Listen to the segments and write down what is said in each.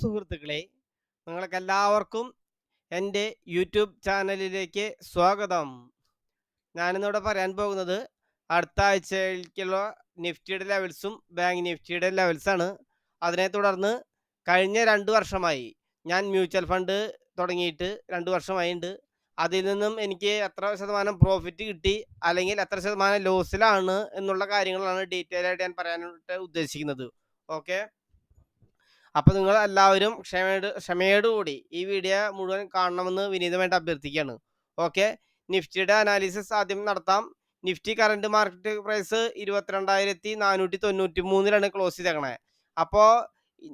സുഹൃത്തുക്കളെ നിങ്ങൾക്കെല്ലാവർക്കും എന്റെ യൂട്യൂബ് ചാനലിലേക്ക് സ്വാഗതം. ഞാനിന്നിവിടെ പറയാൻ പോകുന്നത് അടുത്ത ആഴ്ചയിലേക്കുള്ള നിഫ്റ്റിയുടെ ലെവൽസും ബാങ്ക് നിഫ്റ്റിയുടെ ലെവൽസാണ്. അതിനെ തുടർന്ന് കഴിഞ്ഞ രണ്ട് വർഷമായി ഞാൻ മ്യൂച്വൽ ഫണ്ട് തുടങ്ങിയിട്ട് രണ്ട് വർഷമായിട്ടുണ്ട് അതിൽ നിന്നും എനിക്ക് എത്ര ശതമാനം പ്രോഫിറ്റ് കിട്ടി അല്ലെങ്കിൽ എത്ര ശതമാനം ലോസിലാണ് എന്നുള്ള കാര്യങ്ങളാണ് ഡീറ്റെയിൽ ആയിട്ട് ഞാൻ പറയാനായിട്ട് ഉദ്ദേശിക്കുന്നത്. ഓക്കെ അപ്പോൾ നിങ്ങൾ എല്ലാവരും ക്ഷമയോട് ക്ഷമയോടുകൂടി ഈ വീഡിയോ മുഴുവൻ കാണണമെന്ന് വിനീതമായിട്ട് അഭ്യർത്ഥിക്കുകയാണ്. ഓക്കെ നിഫ്റ്റിയുടെ അനാലിസിസ് ആദ്യം നടത്താം. നിഫ്റ്റി കറണ്ട് മാർക്കറ്റ് പ്രൈസ് ഇരുപത്തിരണ്ടായിരത്തി നാനൂറ്റി തൊണ്ണൂറ്റി മൂന്നിലാണ് ക്ലോസ് ചെയ്തേക്കണേ. അപ്പോൾ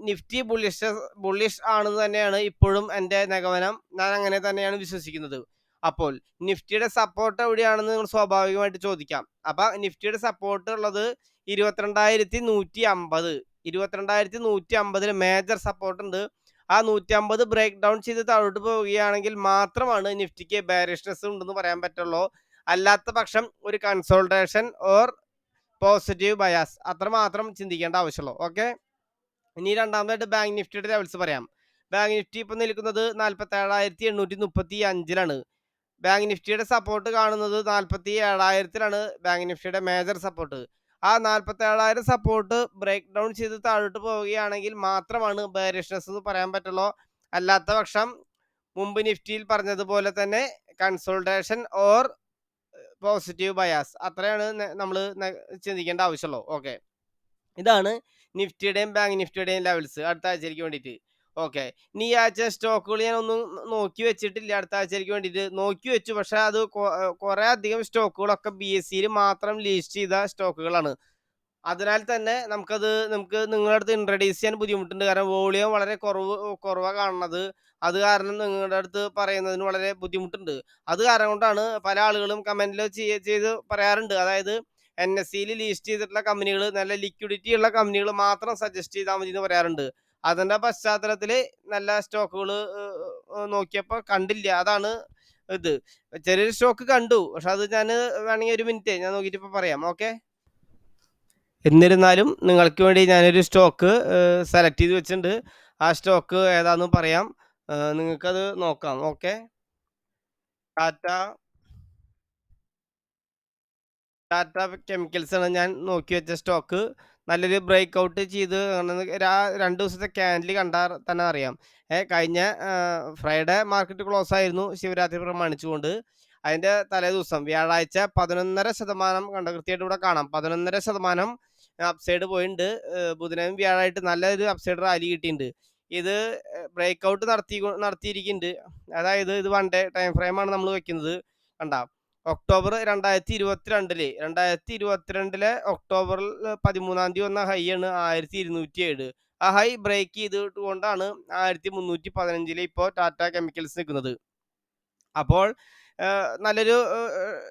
നിഫ്റ്റി ബുള്ളിഷ് ബുള്ളിഷ് ആണെന്ന് തന്നെയാണ് ഇപ്പോഴും എന്റെ നിഗമനം. ഞാൻ അങ്ങനെ തന്നെയാണ് വിശ്വസിക്കുന്നത്. അപ്പോൾ നിഫ്റ്റിയുടെ സപ്പോർട്ട് എവിടെയാണെന്ന് നിങ്ങൾ സ്വാഭാവികമായിട്ട് ചോദിക്കാം. അപ്പം നിഫ്റ്റിയുടെ സപ്പോർട്ട് ഉള്ളത് ഇരുപത്തിരണ്ടായിരത്തി നൂറ്റി അമ്പത് ഇരുപത്തിരണ്ടായിരത്തി നൂറ്റി അമ്പതിൽ മേജർ സപ്പോർട്ട് ഉണ്ട്. ആ നൂറ്റി അമ്പത് ബ്രേക്ക് ഡൗൺ ചെയ്ത് താഴോട്ട് പോവുകയാണെങ്കിൽ മാത്രമാണ് നിഫ്റ്റിക്ക് ബാരിഷ്നെസ് ഉണ്ടെന്ന് പറയാൻ പറ്റുള്ളൂ. അല്ലാത്ത പക്ഷം ഒരു കൺസോൾട്ടേഷൻ ഓർ പോസിറ്റീവ് ബയാസ് അത്ര മാത്രം ചിന്തിക്കേണ്ട ആവശ്യമുള്ളൂ. ഓക്കെ ഇനി രണ്ടാമതായിട്ട് ബാങ്ക് നിഫ്റ്റിയുടെ ലെവൽസ് പറയാം. ബാങ്ക് നിഫ്റ്റി ഇപ്പം നിൽക്കുന്നത് നാൽപ്പത്തി ഏഴായിരത്തി എണ്ണൂറ്റി മുപ്പത്തി അഞ്ചിലാണ് ബാങ്ക് നിഫ്റ്റിയുടെ സപ്പോർട്ട് കാണുന്നത് നാൽപ്പത്തി ഏഴായിരത്തിലാണ് ബാങ്ക് നിഫ്റ്റിയുടെ മേജർ സപ്പോർട്ട് ആ നാൽപ്പത്തി ഏഴായിരം സപ്പോർട്ട് ബ്രേക്ക് ഡൗൺ ചെയ്ത് താഴോട്ട് പോവുകയാണെങ്കിൽ മാത്രമാണ് ബേരിഷ്നെസ് എന്ന് പറയാൻ പറ്റുള്ളൂ. അല്ലാത്ത പക്ഷം മുമ്പ് നിഫ്റ്റിയിൽ പറഞ്ഞതുപോലെ തന്നെ കൺസോൾട്ടേഷൻ ഓർ പോസിറ്റീവ് ബയാസ് അത്രയാണ് നമ്മൾ ചിന്തിക്കേണ്ട ആവശ്യമുള്ളൂ. ഓക്കെ ഇതാണ് നിഫ്റ്റിയുടെയും ബാങ്ക് നിഫ്റ്റിയുടെയും ലെവൽസ് അടുത്ത ആഴ്ചയ്ക്ക് വേണ്ടിയിട്ട്. ഓക്കെ. നീ ആഴ്ച സ്റ്റോക്കുകൾ ഞാൻ ഒന്നും നോക്കി വെച്ചിട്ടില്ല. അടുത്ത ആഴ്ചയ്ക്ക് വേണ്ടിയിട്ട് നോക്കി വെച്ചു. പക്ഷെ അത് കുറേ അധികം സ്റ്റോക്കുകളൊക്കെ ബി എസ് സിയിൽ മാത്രം ലിസ്റ്റ് ചെയ്ത സ്റ്റോക്കുകളാണ് അതിനാൽ തന്നെ നമുക്കത് നമുക്ക് നിങ്ങളുടെ അടുത്ത് ഇൻട്രൊഡ്യൂസ് ചെയ്യാൻ ബുദ്ധിമുട്ടുണ്ട്. കാരണം വോളിയം വളരെ കുറവ് കുറവാണ് കാണുന്നത്. അത് കാരണം നിങ്ങളുടെ അടുത്ത് പറയുന്നതിന് വളരെ ബുദ്ധിമുട്ടുണ്ട്. അത് കാരണം കൊണ്ടാണ് പല ആളുകളും കമന്റിൽ ചെയ്ത് പറയാറുണ്ട്. അതായത് എൻ എസ് സിയിൽ ലിസ്റ്റ് ചെയ്തിട്ടുള്ള കമ്പനികൾ നല്ല ലിക്വിഡിറ്റി ഉള്ള കമ്പനികൾ മാത്രം സജസ്റ്റ് ചെയ്താൽ മതി എന്ന് പറയാറുണ്ട്. അതിന്റെ പശ്ചാത്തലത്തിൽ നല്ല സ്റ്റോക്കുകൾ നോക്കിയപ്പോൾ കണ്ടില്ല. അതാണ് ഇത്. ചെറിയൊരു സ്റ്റോക്ക് കണ്ടു. പക്ഷെ അത് ഞാൻ വേണമെങ്കിൽ ഒരു മിനിറ്റ് ഞാൻ നോക്കിയിട്ട് ഇപ്പോൾ പറയാം. ഓക്കെ? എന്നിരുന്നാലും നിങ്ങൾക്ക് വേണ്ടി ഞാനൊരു സ്റ്റോക്ക് സെലക്ട് ചെയ്ത് വെച്ചിട്ടുണ്ട്. ആ സ്റ്റോക്ക് ഏതാണെന്ന് പറയാം. നിങ്ങൾക്കത് നോക്കാം. ഓക്കെ? ടാറ്റ. ടാറ്റ കെമിക്കൽസ് ആണ് ഞാൻ നോക്കി വെച്ച സ്റ്റോക്ക്. നല്ലൊരു ബ്രേക്ക് ഔട്ട് ചെയ്ത് രണ്ട് ദിവസത്തെ ക്യാൻഡിൽ കണ്ടാൽ തന്നെ അറിയാം. കഴിഞ്ഞ ഫ്രൈഡേ മാർക്കറ്റ് ക്ലോസ് ആയിരുന്നു ശിവരാത്രി പ്രമാണിച്ചുകൊണ്ട്. അതിന്റെ തലേ ദിവസം വ്യാഴാഴ്ച പതിനൊന്നര ശതമാനം കണ്ട കൃത്യമായിട്ട് ഇവിടെ കാണാം. പതിനൊന്നര ശതമാനം അപ്സൈഡ് പോയിട്ടുണ്ട് ബുധനായും വ്യാഴായിട്ട് നല്ലൊരു അപ്സൈഡ് റാലി കിട്ടിയിട്ടുണ്ട് ഇത് ബ്രേക്ക് ഔട്ട് നടത്തി നടത്തിയിരിക്കുന്നുണ്ട് അതായത് ഇത് വൺ ഡേ ടൈം ഫ്രെയിമാണ് നമ്മൾ വെക്കുന്നത്. കണ്ട? ഒക്ടോബർ രണ്ടായിരത്തി ഇരുപത്തിരണ്ടിൽ രണ്ടായിരത്തി ഇരുപത്തിരണ്ടിലെ ഒക്ടോബറിൽ പതിമൂന്നാം തീയതി വന്ന ഹൈ ആണ് ആയിരത്തി ഇരുന്നൂറ്റി ഏഴ് ആ ഹൈ ബ്രേക്ക് ചെയ്തിട്ട് കൊണ്ടാണ് ആയിരത്തി മുന്നൂറ്റി പതിനഞ്ചിൽ ഇപ്പോൾ ടാറ്റ കെമിക്കൽസ് നിൽക്കുന്നത്. അപ്പോൾ നല്ലൊരു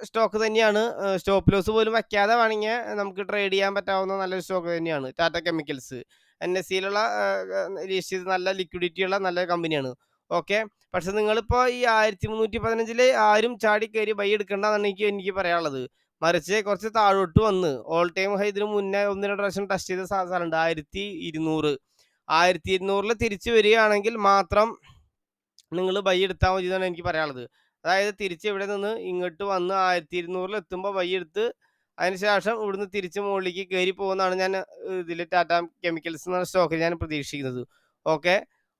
സ്റ്റോക്ക് തന്നെയാണ്. സ്റ്റോപ്പ് ലോസ് പോലും വയ്ക്കാതെ വേണമെങ്കിൽ നമുക്ക് ട്രേഡ് ചെയ്യാൻ പറ്റാവുന്ന നല്ലൊരു സ്റ്റോക്ക് തന്നെയാണ് ടാറ്റ കെമിക്കൽസ് എൻ എസ് സിയിലുള്ള നല്ല ലിക്വിഡിറ്റി ഉള്ള നല്ല കമ്പനിയാണ് ഓക്കെ പക്ഷെ നിങ്ങളിപ്പോൾ ഈ ആയിരത്തി മുന്നൂറ്റി പതിനഞ്ചിൽ ആരും ചാടി കയറി ബൈ എടുക്കേണ്ടതാണ് എനിക്ക് എനിക്ക് പറയാനുള്ളത്. മറിച്ച് കുറച്ച് താഴോട്ട് വന്ന് ഓൾ ടൈം ഹൈ ഇതിന് മുന്നേ ഒന്ന് രണ്ട് പ്രാവശ്യം ടെസ്റ്റ് ചെയ്ത സാധനമുണ്ട് ആയിരത്തി ഇരുന്നൂറ് ആയിരത്തി ഇരുന്നൂറിൽ തിരിച്ചു വരികയാണെങ്കിൽ മാത്രം നിങ്ങൾ ബൈ എടുത്താൽ മതി എന്നാണ് എനിക്ക് പറയാനുള്ളത്. അതായത് തിരിച്ച് ഇവിടെ നിന്ന് ഇങ്ങോട്ട് വന്ന് ആയിരത്തി ഇരുന്നൂറിൽ എത്തുമ്പോൾ ബൈ എടുത്ത് അതിനുശേഷം ഇവിടുന്ന് തിരിച്ച് മുകളിലേക്ക് കയറി പോകുന്നതാണ് ഞാൻ ഇതിൽ ടാറ്റ കെമിക്കൽസ് എന്ന സ്റ്റോക്കിൽ ഞാൻ പ്രതീക്ഷിക്കുന്നത്. ഓക്കെ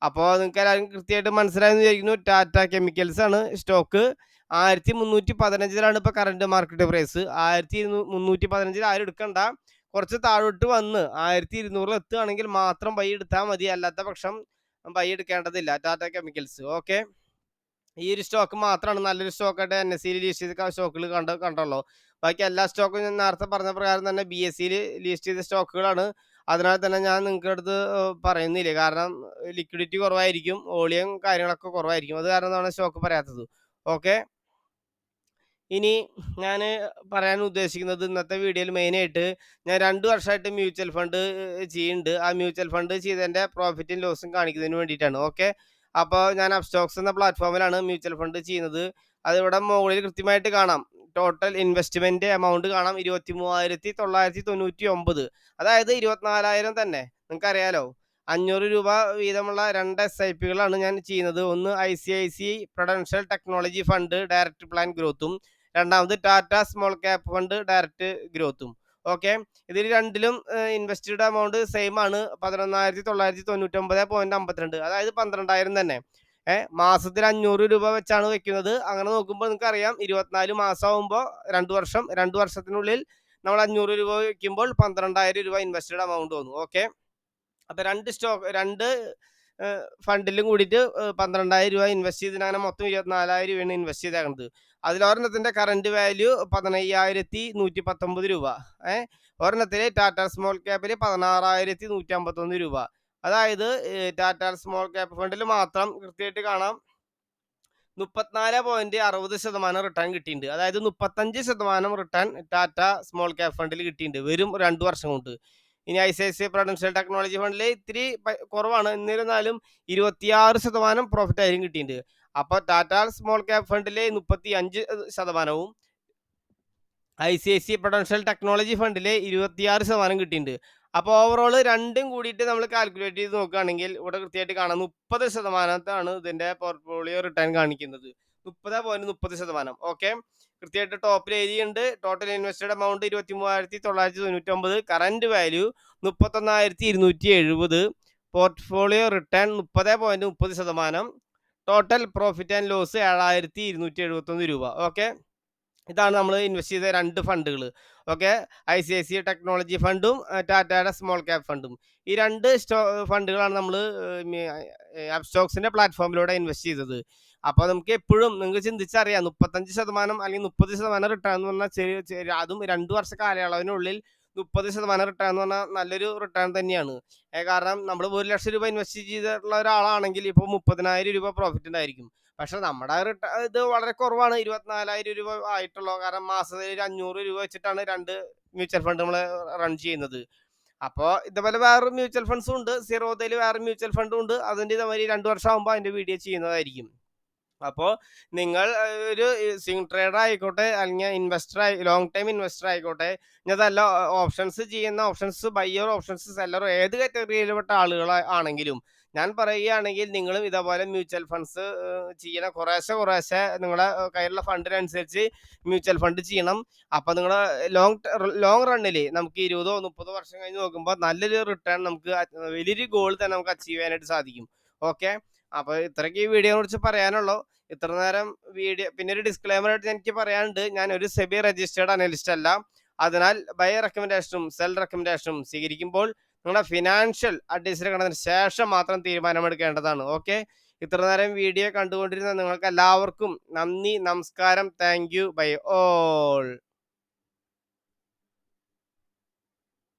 അപ്പോൾ നിങ്ങൾക്ക് എല്ലാവരും കൃത്യമായിട്ട് മനസ്സിലായെന്ന് വിചാരിക്കുന്നു. ടാറ്റ കെമിക്കൽസ് ആണ് സ്റ്റോക്ക് ആയിരത്തി മുന്നൂറ്റി പതിനഞ്ചിലാണ് ഇപ്പോൾ കറണ്ട് മാർക്കറ്റ് പ്രൈസ് ആയിരത്തി മുന്നൂറ്റി പതിനഞ്ചിൽ ആരും എടുക്കണ്ട. കുറച്ച് താഴോട്ട് വന്ന് ആയിരത്തി ഇരുന്നൂറിൽ എത്തുകയാണെങ്കിൽ മാത്രം ബൈ എടുത്താൽ മതി. അല്ലാത്ത പക്ഷം ബൈ എടുക്കേണ്ടതില്ല. ടാറ്റ കെമിക്കൽസ് ഓക്കെ ഈ ഒരു സ്റ്റോക്ക് മാത്രമാണ് നല്ലൊരു സ്റ്റോക്കായിട്ട് എൻ എസ് സിയിൽ ലിസ്റ്റ് ചെയ്ത സ്റ്റോക്കുകൾ കണ്ട കണ്ടല്ലോ ബാക്കി എല്ലാ സ്റ്റോക്കും ഞാൻ നേരത്തെ പറഞ്ഞ പ്രകാരം തന്നെ ബി എസ് സിയിൽ ലിസ്റ്റ് ചെയ്ത സ്റ്റോക്കുകളാണ് അതിനാൽ തന്നെ ഞാൻ നിങ്ങൾക്ക് അടുത്ത് പറയുന്നില്ല? കാരണം ലിക്വിഡിറ്റി കുറവായിരിക്കും വോളിയം കാര്യങ്ങളൊക്കെ കുറവായിരിക്കും. അത് കാരണമാണ് സ്റ്റോക്ക് പറയാത്തത്. ഓക്കെ ഇനി ഞാൻ പറയാൻ ഉദ്ദേശിക്കുന്നത് ഇന്നത്തെ വീഡിയോയിൽ മെയിനായിട്ട് ഞാൻ രണ്ട് വർഷമായിട്ട് മ്യൂച്വൽ ഫണ്ട് ചെയ്യുന്നുണ്ട് ആ മ്യൂച്വൽ ഫണ്ട് ചെയ്തതിന്റെ പ്രോഫിറ്റും ലോസും കാണിക്കുന്നതിന് വേണ്ടിയിട്ടാണ്. ഓക്കെ അപ്പോൾ ഞാൻ അപ്സ്റ്റോക്സ് എന്ന പ്ലാറ്റ്ഫോമിലാണ് മ്യൂച്വൽ ഫണ്ട് ചെയ്യുന്നത്. അതിവിടെ മുകളിൽ കൃത്യമായിട്ട് കാണാം. ടോട്ടൽ ഇൻവെസ്റ്റ്മെന്റ് എമൗണ്ട് കാണാം. ഇരുപത്തി മൂവായിരത്തി തൊള്ളായിരത്തി തൊണ്ണൂറ്റി ഒമ്പത് അതായത് ഇരുപത്തിനാലായിരം തന്നെ. നിങ്ങൾക്ക് അറിയാലോ അഞ്ഞൂറ് രൂപ വീതമുള്ള രണ്ട് എസ് ഐ പികളാണ് ഞാൻ ചെയ്യുന്നത്. ഒന്ന് I C I C prudential technology fund direct plan ഗ്രോത്തും രണ്ടാമത് Tata small cap fund direct ഗ്രോത്തും okay ഇതിൽ രണ്ടിലും ഇൻവെസ്റ്റഡ് എമൗണ്ട് സെയിം ആണ്. പതിനൊന്നായിരത്തി തൊള്ളായിരത്തി തൊണ്ണൂറ്റൊമ്പത് പോയിന്റ് അമ്പത്തിരണ്ട്. അതായത് പന്ത്രണ്ടായിരം തന്നെ. മാസത്തിൽ അഞ്ഞൂറ് രൂപ വെച്ചാണ് വെക്കുന്നത്. അങ്ങനെ നോക്കുമ്പോൾ നിങ്ങൾക്ക് അറിയാം ഇരുപത്തിനാല് മാസമാകുമ്പോൾ രണ്ട് വർഷം രണ്ട് വർഷത്തിനുള്ളിൽ നമ്മൾ അഞ്ഞൂറ് രൂപ വെക്കുമ്പോൾ പന്ത്രണ്ടായിരം രൂപ ഇൻവെസ്റ്റഡ് എമൗണ്ട് വന്നു. ഓക്കെ അപ്പോൾ രണ്ട് സ്റ്റോക്ക് രണ്ട് ഫണ്ടിലും കൂടിയിട്ട് പന്ത്രണ്ടായിരം രൂപ ഇൻവെസ്റ്റ് ചെയ്തിട്ട് അങ്ങനെ മൊത്തം ഇരുപത്തിനാലായിരം രൂപയാണ് ഇൻവെസ്റ്റ് ചെയ്തേക്കുന്നത് അതിലൊരെണ്ണത്തിന്റെ കറണ്ട് വാല്യൂ പതിനയ്യായിരത്തി നൂറ്റി പത്തൊമ്പത് രൂപ. ഏഹ് ഒരെണ്ണത്തിൽ ടാറ്റ സ്മോൾ ക്യാപ്പിൽ പതിനാറായിരത്തി നൂറ്റി അമ്പത്തൊന്ന് രൂപ. അതായത് ടാറ്റ സ്മോൾ ക്യാപ് ഫണ്ടിൽ മാത്രം കൃത്യമായിട്ട് കാണാം. മുപ്പത്തിനാല് പോയിന്റ് അറുപത് ശതമാനം റിട്ടേൺ കിട്ടിയിട്ടുണ്ട്. അതായത് മുപ്പത്തഞ്ച് ശതമാനം റിട്ടേൺ ടാറ്റ സ്മോൾ ക്യാപ് ഫണ്ടിൽ കിട്ടിയിട്ടുണ്ട്. വരും രണ്ട് വർഷം കൊണ്ട്. ഇനി I C I C prudential technology ഫണ്ടിൽ ഇത്തിരി കുറവാണ്. എന്നിരുന്നാലും ഇരുപത്തിയാറ് ശതമാനം പ്രോഫിറ്റ് ആയിരിക്കും കിട്ടിയിട്ടുണ്ട്. അപ്പോൾ ടാറ്റ സ്മോൾ ക്യാപ് ഫണ്ടിൽ മുപ്പത്തി അഞ്ച് ശതമാനവും I C I C prudential technology ഫണ്ടിൽ ഇരുപത്തിയാറ് ശതമാനം കിട്ടിയിട്ടുണ്ട്. അപ്പോൾ ഓവറോൾ രണ്ടും കൂടിയിട്ട് നമ്മൾ കാൽക്കുലേറ്റ് ചെയ്ത് നോക്കുകയാണെങ്കിൽ ഇവിടെ കൃത്യമായിട്ട് കാണാം മുപ്പത് ശതമാനത്താണ് ഇതിന്റെ പോർട്ട്ഫോളിയോ റിട്ടേൺ കാണിക്കുന്നത്. മുപ്പത് പോയിന്റ് മുപ്പത് ശതമാനം. ഓക്കെ കൃത്യമായിട്ട് ടോപ്പിൽ എഴുതിയുണ്ട് ടോട്ടൽ ഇൻവെസ്റ്റഡ് എമൗണ്ട് ഇരുപത്തി മൂവായിരത്തി തൊള്ളായിരത്തി തൊണ്ണൂറ്റൊമ്പത് കറന്റ് വാല്യൂ മുപ്പത്തൊന്നായിരത്തി ഇരുന്നൂറ്റി എഴുപത് പോർട്ട്ഫോളിയോ റിട്ടേൺ മുപ്പത് പോയിന്റ് മുപ്പത് ശതമാനം. ടോട്ടൽ പ്രോഫിറ്റ് ആൻഡ് ലോസ് ഏഴായിരത്തി ഇരുന്നൂറ്റി എഴുപത്തൊന്ന് രൂപ. ഓക്കെ ഇതാണ് നമ്മൾ ഇൻവെസ്റ്റ് ചെയ്ത രണ്ട് ഫണ്ടുകൾ okay? I C I C technology ഫണ്ടും ടാറ്റയുടെ സ്മോൾ ക്യാപ് ഫണ്ടും. ഈ രണ്ട് സ്റ്റോ ഫണ്ടുകളാണ് നമ്മൾ സ്റ്റോക്സിന്റെ പ്ലാറ്റ്ഫോമിലൂടെ ഇൻവെസ്റ്റ് ചെയ്തത്. അപ്പോൾ നമുക്ക് എപ്പോഴും നിങ്ങൾക്ക് ചിന്തിച്ചറിയാം മുപ്പത്തഞ്ച് ശതമാനം അല്ലെങ്കിൽ മുപ്പത് ശതമാനം റിട്ടേൺ എന്ന് പറഞ്ഞാൽ ചെറിയ അതും രണ്ട് വർഷ കാലയളവിനുള്ളിൽ മുപ്പത് ശതമാനം റിട്ടേൺ എന്ന് പറഞ്ഞാൽ നല്ലൊരു റിട്ടേൺ തന്നെയാണ്. കാരണം നമ്മൾ ഒരു ലക്ഷം രൂപ ഇൻവെസ്റ്റ് ചെയ്തിട്ടുള്ള ഒരാളാണെങ്കിൽ ഇപ്പോൾ മുപ്പതിനായിരം രൂപ പ്രോഫിറ്റ് ഉണ്ടായിരിക്കും. പക്ഷെ നമ്മുടെ ഇത് വളരെ കുറവാണ്. ഇരുപത്തിനാലായിരം രൂപ ആയിട്ടുള്ളൂ. കാരണം മാസത്തിൽ ഒരു അഞ്ഞൂറ് രൂപ വെച്ചിട്ടാണ് രണ്ട് മ്യൂച്വൽ ഫണ്ട് നമ്മൾ റൺ ചെയ്യുന്നത്. അപ്പോൾ ഇതുപോലെ വേറെ മ്യൂച്വൽ ഫണ്ട്സും ഉണ്ട്. സീറോതയിൽ വേറെ മ്യൂച്വൽ ഫണ്ടും ഉണ്ട്. അതിന്റെ ഇതേമാതിരി രണ്ട് വർഷം ആകുമ്പോൾ അതിന്റെ വീഡിയോ ചെയ്യുന്നതായിരിക്കും. അപ്പോൾ നിങ്ങൾ ഒരു സ്വിംഗ് ട്രേഡർ ആയിക്കോട്ടെ അല്ലെങ്കിൽ ഇൻവെസ്റ്റർ ആയി ലോങ് ടൈം ഇൻവെസ്റ്റർ ആയിക്കോട്ടെ അതല്ല ഓപ്ഷൻസ് ചെയ്യുന്ന ഓപ്ഷൻസ് ബയ്യർ ഓപ്ഷൻസ് സെല്ലറോ ഏത് കാറ്റഗറിയിൽപ്പെട്ട ആളുകൾ ആണെങ്കിലും ഞാൻ പറയുകയാണെങ്കിൽ നിങ്ങളും ഇതേപോലെ മ്യൂച്വൽ ഫണ്ട്സ് ചെയ്യണം കുറേശ്ശെ കുറേശ്ശെ നിങ്ങളുടെ കയ്യിലുള്ള ഫണ്ടിനനുസരിച്ച് മ്യൂച്വൽ ഫണ്ട് ചെയ്യണം. അപ്പോൾ നിങ്ങൾ ലോങ് ലോങ് റണ്ണിൽ നമുക്ക് ഇരുപതോ മുപ്പതോ വർഷം കഴിഞ്ഞ് നോക്കുമ്പോൾ നല്ലൊരു റിട്ടേൺ നമുക്ക് വലിയൊരു ഗോൾ തന്നെ നമുക്ക് അച്ചീവ് ചെയ്യാനായിട്ട് സാധിക്കും. ഓക്കെ അപ്പോൾ ഇത്രയ്ക്ക് ഈ വീഡിയോയെ കുറിച്ച് പറയാനുള്ളൂ. ഇത്ര നേരം വീഡിയോ പിന്നെ ഒരു ഡിസ്ക്ലൈമർ ആയിട്ട് എനിക്ക് പറയാനുണ്ട്. ഞാൻ ഒരു സെബി രജിസ്റ്റേർഡ് അനലിസ്റ്റ് അല്ല. അതിനാൽ ബൈ റെക്കമെൻഡേഷനും സെൽ റെക്കമെൻഡേഷനും സ്വീകരിക്കുമ്പോൾ നിങ്ങളുടെ ഫിനാൻഷ്യൽ അഡ്വൈസറെ കണ്ടതിന് ശേഷം മാത്രം തീരുമാനമെടുക്കേണ്ടതാണ്. ഓക്കെ ഇത്ര നേരം വീഡിയോ കണ്ടുകൊണ്ടിരുന്ന നിങ്ങൾക്ക് എല്ലാവർക്കും നന്ദി നമസ്കാരം. Thank you by all